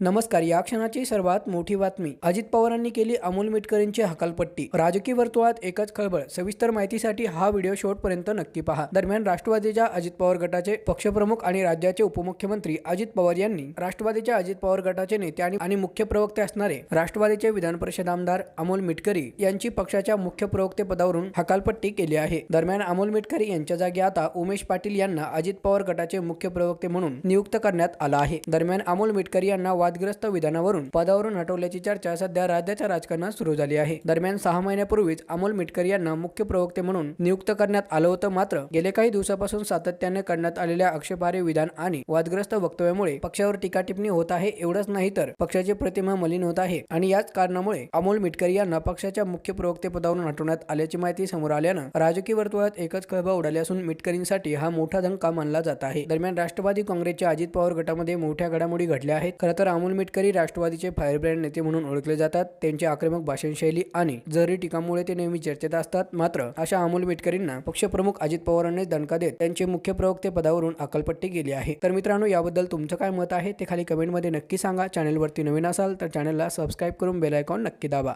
नमस्कार या क्षणाची सर्वात मोठी बातमी. अजित पवारांनी केली अमोल मिटकरींची हकालपट्टी. राजकीय वर्तुळात एकच खळबळ. सविस्तर माहितीसाठी हा व्हिडिओ शेवटपर्यंत नक्की पहा. दरम्यान राष्ट्रवादीच्या अजित पवार गटाचे पक्षप्रमुख आणि राज्याचे उपमुख्यमंत्री अजित पवार यांनी राष्ट्रवादीच्या अजित पवार गटाचे नेते आणि मुख्य प्रवक्ते असणारे राष्ट्रवादीचे विधान परिषद आमदार अमोल मिटकरी यांची पक्षाच्या मुख्य प्रवक्ते पदावरून हकालपट्टी केली आहे. दरम्यान अमोल मिटकरी यांच्या जागी आता उमेश पाटील यांना अजित पवार गटाचे मुख्य प्रवक्ते म्हणून नियुक्त करण्यात आला आहे. दरम्यान अमोल मिटकरी यांना वादग्रस्त विधानावरून पदावरून हटवल्याची चर्चा सध्या राज्याच्या राजकारणात सुरू झाली आहे. दरम्यान सहा महिन्यापूर्वीच अमोल मिटकर यांना मुख्य प्रवक्ते म्हणून नियुक्त करण्यात आलं होतं मात्र गेले काही दिवसापासून सातत्याने करण्यात आलेल्या आक्षेपार्ह विधान आणि वादग्रस्त वक्तव्यामुळे पक्षावर टीका टिप्पणी होत आहे एवढंच नाही तर पक्षाची प्रतिमा मलिन होत आहे आणि याच कारणामुळे अमोल मिटकर यांना पक्षाच्या मुख्य प्रवक्ते पदावरून हटवण्यात आल्याची माहिती समोर आल्यानं राजकीय वर्तुळात एकच खळबळ उडाली असून मिटकरींसाठी हा मोठा धक्का मानला जात आहे. दरम्यान राष्ट्रवादी काँग्रेसच्या अजित पवार गटामध्ये मोठ्या घडामोडी घडल्या आहेत. खरं तर अमोल मिटकरी राष्ट्रवादीचे फायरब्रँड नेते म्हणून ओळखले जातात. त्यांची आक्रमक भाषणशैली आणि जरी टीकामुळे ते नेहमी चर्चेत असतात मात्र अशा अमोल मिटकरींना पक्षप्रमुख अजित पवारांनी दणका देत त्यांचे मुख्य प्रवक्ते पदावरून अकलपट्टी केली आहे. तर मित्रांनो याबद्दल तुमचं काय मत आहे ते खाली कमेंटमध्ये नक्की सांगा. चॅनलवरती नवीन असाल तर चॅनलला सबस्क्राईब करून बेल आयकॉन नक्की दाबा.